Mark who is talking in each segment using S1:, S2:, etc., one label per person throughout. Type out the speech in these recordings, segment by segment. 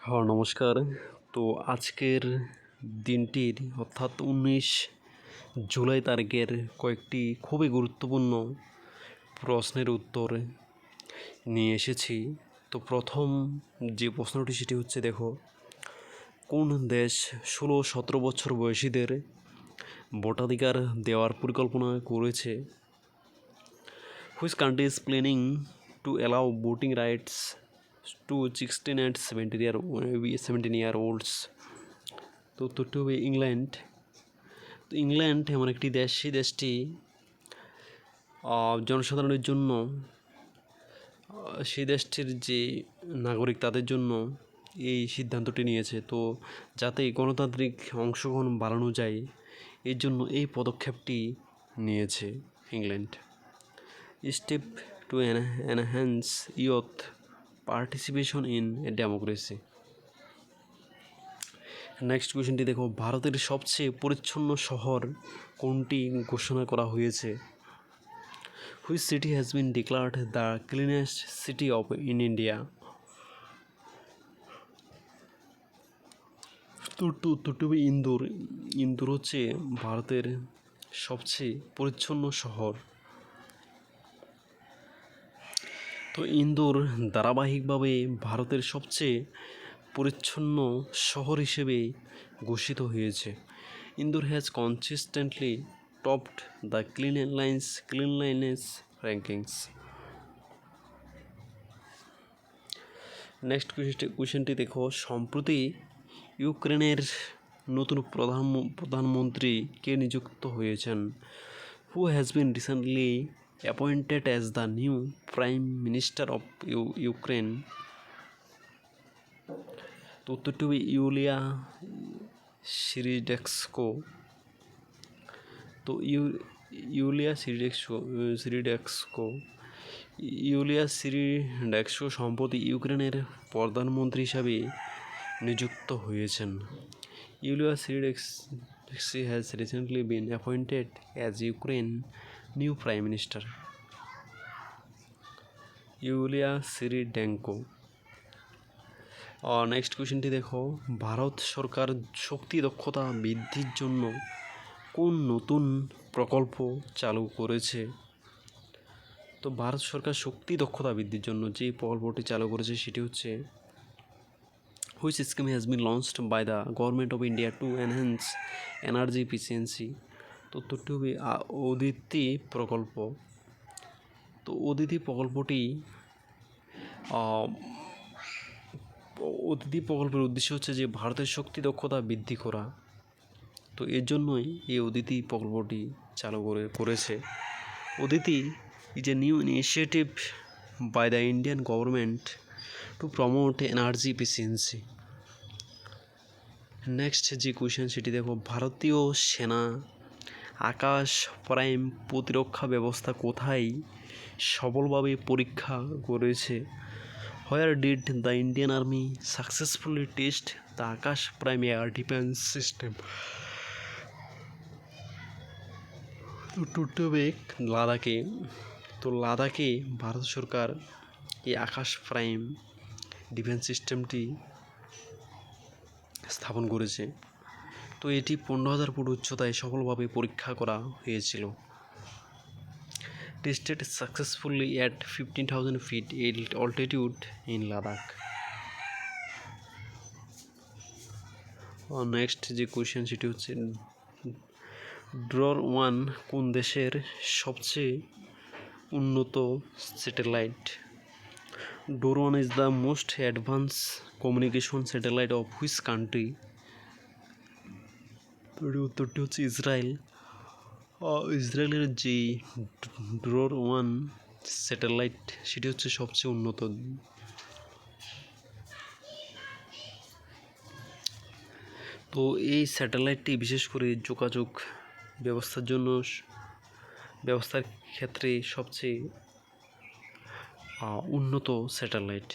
S1: হ্যাঁ নমস্কার। তো আজকের দিনটির অর্থাৎ উনিশ জুলাই তারিখের কয়েকটি খুবই গুরুত্বপূর্ণ প্রশ্নের উত্তর নিয়ে এসেছি। তো প্রথম যে প্রশ্নটি, সেটি হচ্ছে, দেখো, কোন দেশ ষোলো সতেরো বছর বয়সীদের ভোটাধিকার দেওয়ার পরিকল্পনা করেছে? Which country is planning to allow voting rights to sixteen and seventeen year seventeen year olds তো উত্তরটি হবে ইংল্যান্ড, তো ইংল্যান্ড এমন একটি দেশ, সেই দেশটি জনসাধারণের জন্য সেই দেশটির যে নাগরিক তাদের জন্য এই সিদ্ধান্তটি নিয়েছে। তো যাতে গণতান্ত্রিক অংশগ্রহণ বাড়ানো যায়, এর জন্য এই পদক্ষেপটি নিয়েছে England. Step to enhance youth participation in a democracy next কোয়েশ্চেনটি দেখো, ভারতের সবচেয়ে পরিচ্ছন্ন শহর কোনটি ঘোষণা করা হয়েছে? Which city has been declared the cleanest city of in India উত্তরটি হবে ইন্দোর ইন্দোর হচ্ছে ভারতের সবচেয়ে পরিচ্ছন্ন শহর। তো ইন্দোর ধারাবাহিকভাবে ভারতের সবচেয়ে পরিচ্ছন্ন শহর হিসেবে ঘোষিত হয়েছে। Indore has consistently topped the cleanliness cleanliness rankings next কোয়েশ্চেনটি দেখো, সম্প্রতি ইউক্রেনের নতুন প্রধান প্রধানমন্ত্রী কে নিযুক্ত হয়েছেন? Who has been recently appointed as the new prime minister of you Ukraine তো উত্তরটি ইউলিয়া সিরিডেক্সকো তো ইউ ইউলিয়া সিরিডেক্সকো সিরিডেক্সকো ইউলিয়া সিরিডেক্সকো সম্প্রতি ইউক্রেনের প্রধানমন্ত্রী হিসাবে নিযুক্ত হয়েছেন। Yulia Svyrydenko has recently been appointed as Ukraine new prime minister Yulia Svyrydenko next কোয়েশ্চেনটি দেখো। ভারত সরকার শক্তি দক্ষতা বৃদ্ধির জন্য কোন নতুন প্রকল্প চালু করেছে? তো ভারত সরকার শক্তি দক্ষতা বৃদ্ধির জন্য যে প্রকল্পটি চালু করেছে সেটি হচ্ছে which scheme has been launched by the government of India to enhance energy efficiency তো উত্তরটি হবে অদিতি প্রকল্প। তো অদিতি প্রকল্পটি অতিথি প্রকল্পের উদ্দেশ্য হচ্ছে যে ভারতের শক্তি দক্ষতা বৃদ্ধি করা। তো এর জন্যই এই অদিতি প্রকল্পটি চালু করে, করেছে। Aditi is a new initiative by the Indian government to promote energy efficiency next যে কোয়েশ্চেন সেটি দেখো, ভারতীয় সেনা আকাশ প্রাইম প্রতিরক্ষা ব্যবস্থা কোথায়? সফলভাবে পরীক্ষা করেছে। Where did the Indian army successfully test the Akash prime air defence system তো টুটবেক লাদাখে, তো লাদাখে ভারত সরকার এই আকাশ প্রাইম ডিফেন্স সিস্টেমটি স্থাপন করেছে। তো এটি পনেরো হাজার ফুট উচ্চতায় সফলভাবে পরীক্ষা করা হয়েছিল। Tested successfully at fifteen thousand feet altitude in Ladakh next যে কোয়েশ্চেন সেটি হচ্ছে ড্রর ওয়ান কোন দেশের সবচেয়ে উন্নত satellite Dror one is the most advance communication satellite of which country উত্তরটি হচ্ছে ইসরায়েল। ইসরায়েলের যে ড্রোর ওয়ান স্যাটেলাইট, সেটি হচ্ছে সবচেয়ে উন্নত। তো এই স্যাটেলাইটটি বিশেষ করে যোগাযোগ ব্যবস্থার জন্য ব্যবস্থার ক্ষেত্রে সবচেয়ে উন্নত স্যাটেলাইট।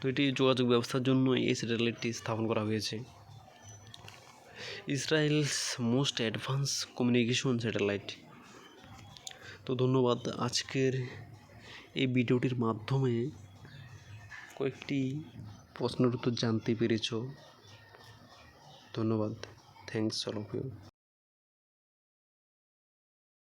S1: তো এটি যোগাযোগ ব্যবস্থার জন্য এই স্যাটেলাইটটি স্থাপন করা হয়েছে। Israel's most advance communication satellite. তো ধন্যবাদ আজকের এই ভিডিওটির মাধ্যমে। কয়েকটি প্রশ্নের উত্তর জানতে পেরেছ। ধন্যবাদ। Thanks all of you